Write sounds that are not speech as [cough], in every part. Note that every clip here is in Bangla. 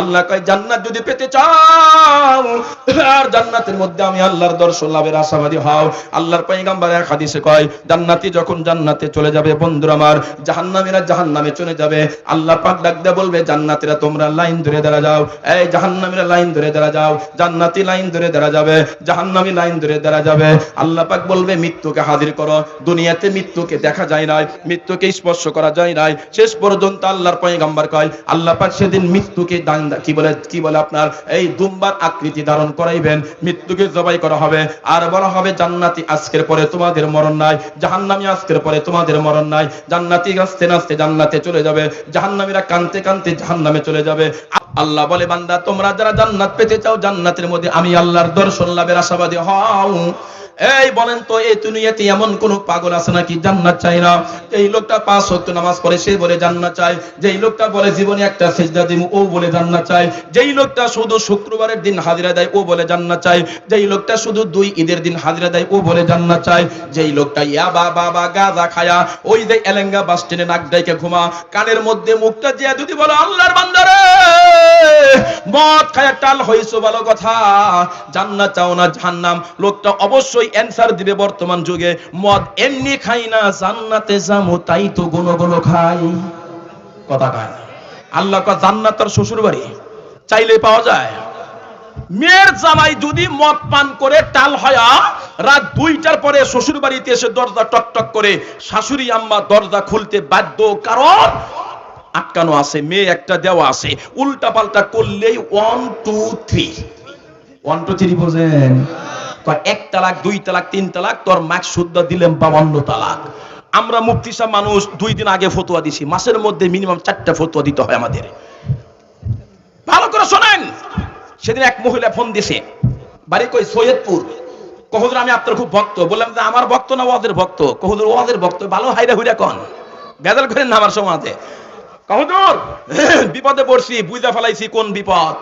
আল্লাহ কয়, জান্নাত যদি পেতে চাও, আর জান্নাতের মধ্যে আমি আল্লাহর দর্শন লাভের আশাবাদী হও। আল্লাহর পয়গাম্বার এক হাদিসে কয়, জান্নাতি যখন জান্নাতে চলে যাবে, বন্ধুরা আমার, জাহান্নামীরা জাহান্নামে চলে যাবে। আল্লাহ পাক ডাক দিয়ে বলবে, জান্নাতীরা তোমরা লাইন ধরে দাঁড়া যাও। এই জাহান্নামীরা লাইন ধরে দাঁড়া যাও। জান্নাতি লাইন ধরে দাঁড়া যাবে। জাহান্নামী লাইন ধরে দাঁড়া যাবে। আল্লাহ পাক বলবে, মৃত্যুকে হাজির করো। দুনিয়াতে মৃত্যুকে দেখা যায় নাই, মৃত্যুকে স্পর্শ করা যায় নাই। শেষ পর্যন্ত আল্লাহর পয়গাম্বার কয়, আল্লাহ পাক সেদিন মৃত্যুকে দান কি বলে কি বলে আপনার? এই দুম্বার আকৃতি ধারণ করাইবেন, মৃত্যুকে জবাই করা হবে। আর বলা হবে, জান্নাতি আজকের পরে তোমাদের মরণ নাই, জাহান্নামী আজকের পরে তোমাদের মরণ নাই। জান্নাতি আস্তে নাস্তে জান্নাতে চলে যাবে, জাহান্নামীরা কানতে কানতে জাহান্নামে চলে যাবে। আল্লাহ বলে, বান্দা, তোমরা যারা জান্নাত পেতে চাও, জান্নাতের মধ্যে আমি আল্লাহর দর্শন, লাভের আশাবাদী হও। এই বলেন তো, এই দুনিয়াতে এমন কোন পাগল আছে নাকি জান্নাত চাই না? এই লোকটা পাঁচ ওয়াক্ত নামাজ পড়ে, সে বলে জান্নাত চায়। যেই লোকটা বলে জীবনে একটা সেজদা দিমু, ও বলে জান্নাত চায়। যেই লোকটা শুধু শুক্রবারের দিন হাজিরা দেয়, ও বলে জান্নাত চায়। যেই লোকটা শুধু দুই ঈদের দিন হাজিরা দেয়, ও বলে জান্নাত চায়। যেই লোকটা, ইয়া বা বাবা গাজা খায়া, ওই যে এলেঙ্গা বাস স্ট্যান্ডে নাক ডাইকে ঘুমা, কানের মধ্যে মুখটা দিয়া যদি বলো, আল্লাহর বান্দারে! মদ খায়া টাল হইছো ভালো কথা। জান্নাত চাও না জাহান্নাম। লোকটা অবশ্যই অ্যানসার দিবে বর্তমান যুগে। মদ এমনি খাই না, জান্নাতে যামু, তাই তো গুণ গুণ খাই। কথা কয় আল্লাহ কা জান্নাত তার শ্বশুর বাড়ি? চাইলে পাওয়া যায়। মেয়ের জামাই যদি মদ পান করে টাল হয়া, রাত দুইটার পরে শ্বশুর বাড়িতে এসে দরজা টক টক করে, শাশুড়ি আম্মা দরজা খুলতে বাধ্য। কারণ আটকানো আছে, মেয়ে একটা দেওয়া আছে। উল্টা পাল্টা করলেই one two three one two three বোঝেন এক তালাক, দুই তালাক, তিন তালাক, তোর মাক শুদ্ধ দিলেন বাবান্ন তালাক। আমরা মুফতি সাহেব মানুষ, দুই দিন আগে ফতোয়া দিছি। মাসের মধ্যে মিনিমাম চারটা ফতোয়া দিতে হয় আমাদের। ভালো করে শোনেন। সেদিন এক মহিলা ফোন দিছে। বাড়ি কই? সৈয়দপুর। কহুদুর আমি আপনার খুব ভক্ত। বললাম যে, আমার ভক্ত না ওদের ভক্ত? কহুদুর ওদের ভক্ত। ভালো হাইরা হুইরা কন? বেদাল করেন না আমার সমাজে কহুদুর [laughs] বিপদে পড়ছি বুঝা ফেলাইছি কোন বিপদ।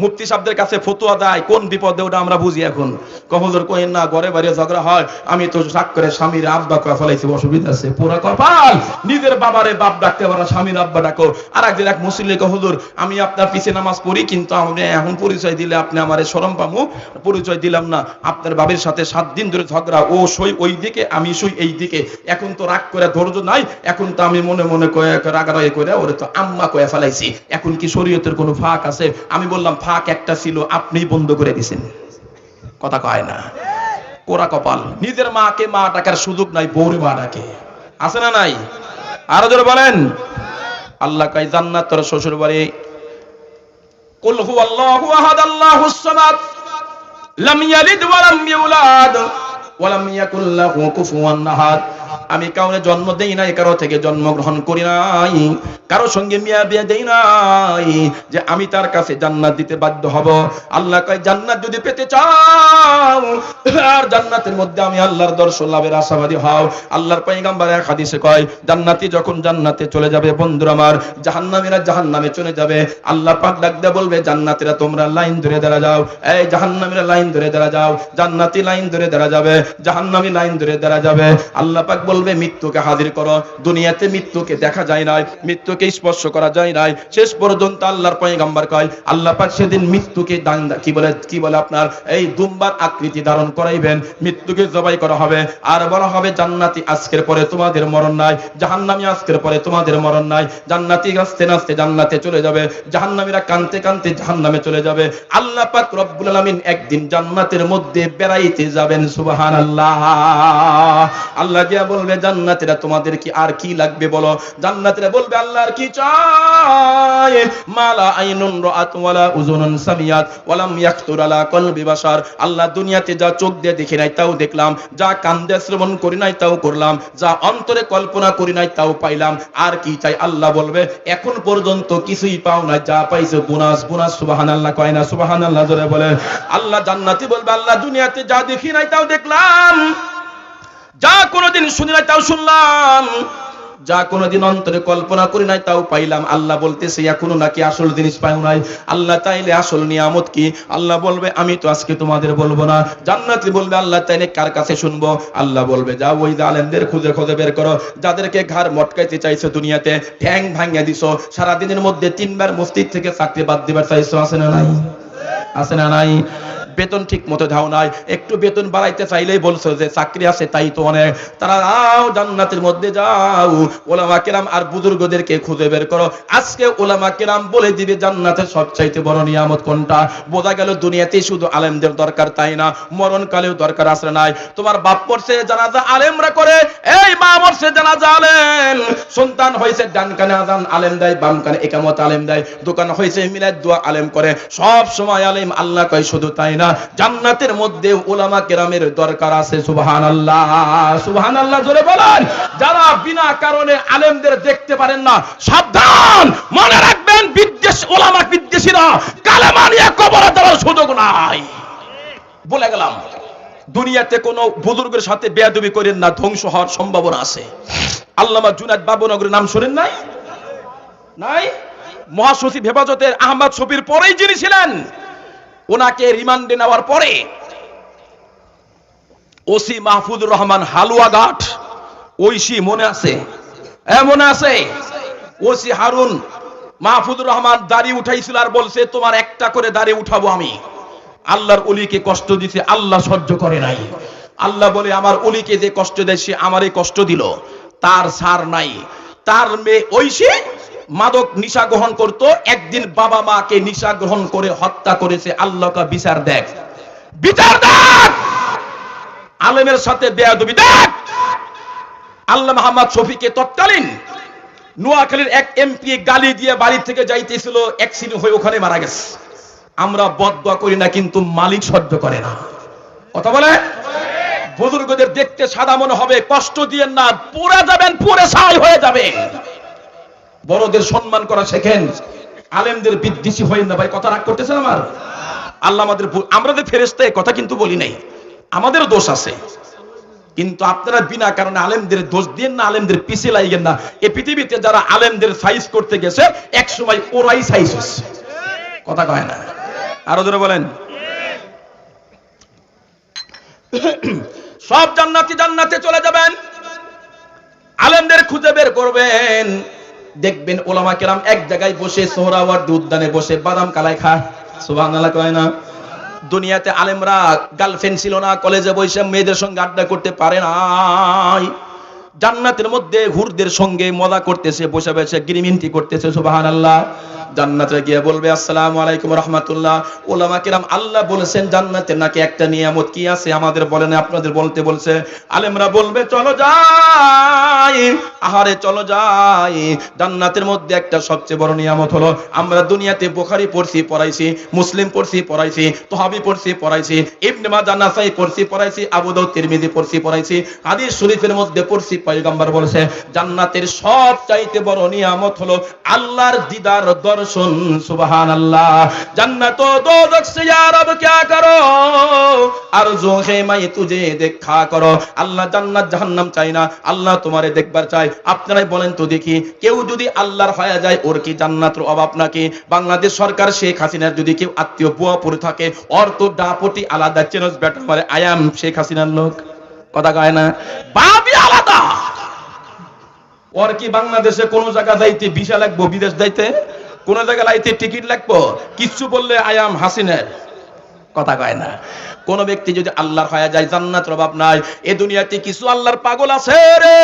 মুফতি সাহেবদের কাছে ফতুয়া দেয়, কোন বিপদে ওটা আমরা বুঝি এখন। কহলর কইন না, ঘরে বাইরে ঝগড়া হয়, আমি তো শাক করে স্বামীর আব্বা করে ফেলাইছি, অসুবিধা আছে, পুরা কপাল। নিজের বাবারে বাপ ডাকতে পারা, স্বামীর আব্বা ডাকো। আর একদিন এক মুসলিম কহলুর আমি আপনার পিছে নামাজ পড়ি, কিন্তু আমি এখন পরিচয় দিলে আপনি আমারে শরম পামু। পরিচয় দিলাম না, আপনার বাবার সাথে সাত দিন ধরে ঝগড়া, ও সই ওই দিকে, আমি সই এই দিকে। এখন তো রাগ করে ধৈর্য নাই, এখন তো আমি মনে মনে কয়ে, রাগারাগি করে ওরে তো আম্মা কয়ে ফেলাইছি। এখন কি শরীয়তের কোনো ফাঁক আছে? আমি বললাম ফাঁক একটা ছিল আপনি বন্ধ করে দিছেন। কথা কয় না। কোরা কপাল। নিজের মাকে মা ডাকার সুযোগ নাই, বউরে মা ডাকে। আছে না নাই? আরও জোরে বলেন। আল্লাহ কাই জান্নাত তোর শ্বশুর বাড়ি কুল হু আল্লাহু আহাদ আল্লাহুস সামাদ, লাম ইয়ালিদ ওয়া লাম ইউলাদ। ওয়া লাম ইয়াকুল লাহু কুফুয়ান আহাদ। আমি কাউরে জন্ম দেই নাই, কারও থেকে জন্মগ্রহণ করি নাই, কারও সঙ্গে মিয়া বিয়ে দেই নাই, যে আমি তার কাছে জান্নাত দিতে বাধ্য হব। আল্লাহ কয়, জান্নাত যদি পেতে চাও, আর জান্নাতের মধ্যে আমি আল্লাহর দর্শন লাভের আশাবাদী হও। আল্লাহর পয়গাম্বার এক হাদিসে কয়, জান্নাতি যখন জান্নাতে চলে যাবে, বন্ধুরা আমার, জাহান্নামীরা জাহান্নামে চলে যাবে। আল্লাহ পাক ডাক দিয়ে বলবে, জান্নাতীরা তোমরা লাইন ধরে দাঁড়া যাও। এই জাহান্নামীরা লাইন ধরে দাঁড়া যাও, জান্নাতি লাইন ধরে দাঁড়া যাবে। জাহান্নামী লাইন ধরে দাঁড়া যাবে। আল্লাহ পাক বলবে, মৃত্যুকে হাজির করো। দুনিয়াতে মৃত্যুকে দেখা যায় নাই, মৃত্যুকে স্পর্শ করা যায় নাই। শেষ পর্যন্ত আল্লাহর পয়গাম্বার কয়, আল্লাহ পাক সেদিন মৃত্যুকে কি বলে কি বলে আপনার? এই দুম্বার আকৃতি ধারণ করাইবেন, মৃত্যুকে জবাই করা হবে। আর বলা হবে, জান্নাতি আজকের পরে তোমাদের মরণ নাই, জাহান্নামী আজকের পরে তোমাদের মরণ নাই। জান্নাতি আস্তে নাস্তে জান্নাতে চলে যাবে, জাহান্নামীরা কানতে কানতে জাহান্নামে চলে যাবে। আল্লাহ পাক রব্বুল আলামিন একদিন জান্নাতের মধ্যে বেড়াইতে যাবেন সুবহানাল্লাহ। আল্লাহ দিয়া বলবে, জান্নাতীরা তোমাদের কি আর কি লাগবে বলো? জান্নাতীরা বলবে, আল্লাহর কি চাই? মালা আইনুন রাআত ওয়ালা উযুনুন সামিয়াত ওয়ালাম ইয়াখতুর আলা কলবি বাশার। আল্লাহ দুনিয়াতে যা চোখ দিয়ে দেখি নাই তাও দেখলাম, যা কান দিয়ে শ্রবণ করি নাই তাও করলাম, যা অন্তরে কল্পনা করি নাই তাও পাইলাম। আর কি চাই? আল্লাহ বলবে, এখন পর্যন্ত কিছুই পাও না যা পাইছো বোনাস বোনাস সুবহানাল্লাহ। কয় না সুবহানাল্লাহ? জোরে বলে। আল্লাহ জান্নাতি বলবে, আল্লাহ দুনিয়াতে যা দেখি নাই তাও দেখলাম। যা কোনোদিন শুনি নাই তাও শুনলাম, যা কোনোদিন অন্তরে কল্পনা করি নাই তাও পাইলাম। আল্লাহ বলতেছে, এখনও নাকি আসল জিনিস পাই নাই। আল্লাহ তাইলে আসল নিয়ামত কি? আল্লাহ বলবে, আমি তো আজকে তোমাদের বলব না। জান্নাতি বলবে, আল্লাহ তাইলে কার কাছে শুনব? আল্লাহ বলবে, যাও ওই আলেমদের খুঁজে খুঁজে বের করো। যাদেরকে ঘর মটকাইতে চাইছো দুনিয়াতে, ঠ্যাং ভাঙিয়ে দিছো। সারা দিনের মধ্যে তিনবার মসজিদ থেকে চাকরি বাদ দিবার চাইছো, আছে না নাই? আছে না নাই? বেতন ঠিক মতো দাও নাই। একটু বেতন বাড়াইতে চাইলেই বলছো যে চাকরি আছে, তাই তো অনেক। তারা যাও জান্নাতের মধ্যে যাও। ওলামা কেরাম আর বুজুর্গদেরকে খুঁজে বের করো। আজকে ওলামা কেরাম বলে দিবে, জান্নাতের সবচাইতে বড় নিয়ামত কোনটা? বোঝা গেল দুনিয়াতে শুধু আলেমদের দরকার, তাই না? মরণকালেও দরকার আছে নাই। তোমার বাপ পড়ছে জানাজা আলেমরা করে। এই মা মরছে, জানাজা আলেম। সন্তান হয়েছে, ডান কানে আজান আলেম দেয়, বাম কানে একামত আলেম দেয়। দোকান হয়েছে, মিলাদ দোয়া আলেম করে। সব সময় আলেম, আল্লাহ কয় শুধু তাই না? জান্নাতের মধ্যে ওলামা কেরামের দরকার আছে সুবহান আল্লাহ সুবহান আল্লাহ জোরে বলেন। যারা বিনা কারণে আলেমদের দেখতে পারেন না, সাবধান। মনে রাখবেন, বিদ্বেষ ওলামা বিদ্বেষীরা কালেমা নিয়ে কবরে দেওয়ার সুযোগ নাই। বলে গেলাম, দুনিয়াতে কোনো বুজুর্গের সাথে বেয়াদবি করেন না, ধ্বংস হওয়ার সম্ভাবনা আছে। আল্লামা জুনাদ বাবুনগরের নাম শোনেন নাই? নাই? মহাসচিব হেফাজতের আহমদ শফির পরেই যিনি ছিলেন ওনাকে রিমান্ডে নেওয়ার পরে ওসি মাহফুজুর রহমান হালুয়াঘাট ঐশী মনে আছে? হ্যাঁ মনে আছে। ওসি হারুন মাহফুজুর রহমান দাড়ি উঠাইছিল আর বলছে, তোমার একটা করে দাড়ি উঠাবো আমি। আল্লাহর অলিকে কষ্ট দিছে, আল্লাহ সহ্য করে নাই। আল্লাহ বলে, আমার অলিকে যে কষ্ট দেয়, সে আমারই কষ্ট দিল। তার সার নাই। তার মেয়ে ঐশী মাদক নিশা গ্রহণ করত, একদিন বাবা মাকে নিশা গ্রহণ করে হত্যা করেছে আল্লাহকে বিচার দেখ বিচার দেখ আলেমের সাথে বেয়াদবি দেখ আল্লাহ মোহাম্মদ শফিকে তৎকালীন নোয়াখালীর এক এমপি গালি দিয়ে বাড়ি থেকে যাইতেছিল অ্যাক্সিডেন্ট হয়ে ওখানে মারা গেছে। আমরা বদদোয়া করি না, কিন্তু মালিক সহ্য করে না। কথা বলে? বুজুর্গদের দেখতে সাদা মনে হবে, কষ্ট দিয়েন না পুরে যাবেন পুরে ছাই হয়ে যাবেন। বড়দের সম্মান করা শেখেন। আলেমদের বিদ্বেষী হইন না ভাই, কথা রাগ করতেছেন আমার? আল্লাহ আমাদের আমরা যে ফেরেস্তা কথা কিন্তু বলি নাই, আমাদেরও দোষ আছে। কিন্তু আপনারা বিনা কারণে আলেমদের দোষ দিন না, আলেমদের পিছে লাগেন না। এই পৃথিবীতে যারা আলেমদের সাইজ করতে গেছে এক সময় ওরাই সাইজ হচ্ছে। কথা কয় না। আরও ধরে বলেন। সব জান্নাতি জান্নাতে চলে যাবেন। আলেমদের খুঁজে বের করবেন। দেখবেন ওলামা কেরাম এক জায়গায় বসে সোহরাওয়ার্দ উদ্যানে বসে, বাদাম কালাই খায়। সুবহানাল্লাহ কয় না? দুনিয়াতে আলেমরা গার্লফ্রেন্ড ছিল না, কলেজে বসে মেয়েদের সঙ্গে আড্ডা করতে পারে নাই। জান্নাতের মধ্যে হুরদের সঙ্গে মজা করতেছে, বসে বসে গ্রিমিনটি করতেছে সুবাহান আল্লাহ জান্নাতে গিয়ে বলবে, আসসালামু আলাইকুম রহমাতুল্লাহ। ওলামা কিরাম, আল্লাহ বলেছেন, জান্নাতে নাকি একটা নিয়ামত কি আছে? আমাদের বলেন আপনাদের বলতে বলছে, আলেমরা বলবে, চলো যাই, আহারে চলো যাই। জান্নাতের মধ্যে একটা সবচেয়ে বড় নিয়ামত হলো, আমরা দুনিয়াতে বুখারী পড়ছি, পড়াইছি, মুসলিম পড়ছি, পড়াইছি, তহাবি পড়ছি, পড়াইছি, ইবনে মাজাহ, নাসাই পড়ছি, পড়াইছি, আবু দাউদ, তিরমিজি পড়ছি, পড়াইছি, হাদিস শরীফের মধ্যে পড়ছি, পয়গম্বর বলেছে, জান্নাতের সব চাইতে বড় নিয়ামত হলো আল্লাহর দিদার দর্শন সুবহানাল্লাহ জান্নাত ও দোজখ সে ইয়া রব क्या करो আরজু হে মাই তুজে দেখা করো আল্লাহ জান্নাত জাহান্নাম চাই না আল্লাহ তোমারে দেখবার চাই আপনারাই বলেন তো দেখি কেউ যদি আল্লাহর হয়ে যায় ওর কি জান্নাতের অভাব নাকি বাংলাদেশ সরকার শেখ হাসিনার যদি কেউ আত্মীয় বুয়া পড়ে থাকে ওর তো ডাপটি আলাদা চেনস বেটা মানে আই এম শেখ হাসিনার লোক কথা কয় না বাবি আলাদা ওর কি বাংলাদেশে কোন জায়গা যাইতে ভিসা লাগবো বিদেশ যাইতে কোন জায়গায় লাইতে টিকিট লাগবো? কিচ্ছু বললে আয়াম হাসিনের। কথা কয় না। কোন ব্যক্তি যদি আল্লাহর হয়ে যায়, জান্নাতের অভাব নাই। এ দুনিয়াতে কিছু আল্লাহর পাগল আছে রে।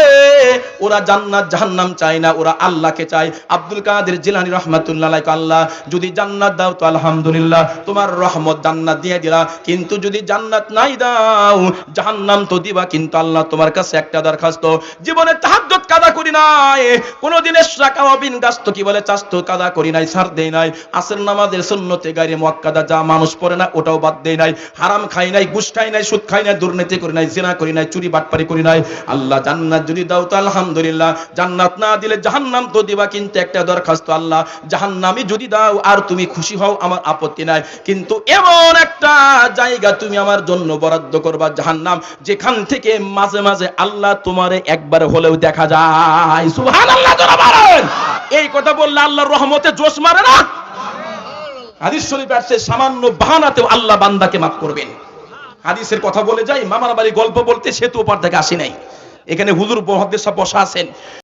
ওরা জান্নাত, জাহান্নাম চায় না, ওরা আল্লাহকে চায়। আব্দুল কাদের জিলানী রহমাতুল্লাহ আল্লাহ যদি জান্নাত দাও তো আলহামদুলিল্লাহ, তোমার রহমত জান্নাত দিয়ে দিলা। কিন্তু যদি জান্নাত নাই দাও, জাহান্নাম তো দিবা। কিন্তু আল্লাহ তোমার কাছে একটা দরখাস্ত, জীবনে তাহাজ্জুদ কাদা করি নাই। কোনদিন ইশরাকা ওয়া বিন গাস্ত কি বলে, চাস্ত কাদা করি নাই সার দেই নাই। আসর নামাজের সুন্নতে গায়রে মুআক্কাদা যা মানুষ পড়ে না, ওটাও বাদ দেই নাই। হারাম খাই নাই, ঘুষ খাই নাই, সুদ খাই নাই, দুর্নীতি করি নাই, জিনা করি নাই, চুরি বাটপারি করি নাই। আল্লাহ জান্নাত যদি দাও তো আলহামদুলিল্লাহ। জান্নাত না দিলে জাহান্নাম তো দিবা কিন্তু একটা দরখাস্ত আল্লাহ। জাহান্নামে যদি দাও আর তুমি খুশি হও, আমার আপত্তি নাই। কিন্তু এমন একটা জায়গা তুমি আমার জন্য বরাদ্দ করবা, জাহান্নাম, যেখান থেকে মাঝে মাঝে আল্লাহ তোমারে একবার হলেও দেখা যায়। সুবহানাল্লাহ বলেন। এই কথা বললে আল্লাহর রহমতে জোশ মারে না? হাদিস শরীফ আসছে, সামান্য বাহানাতেও আল্লাহ বান্দাকে মাফ করবেন। হাদিসের কথা বলে যাই, মামার বাড়ি গল্প বলতে সেতু ওপার থেকে আসি নাই। এখানে হুজুর মহাদেশ বসা আছেন।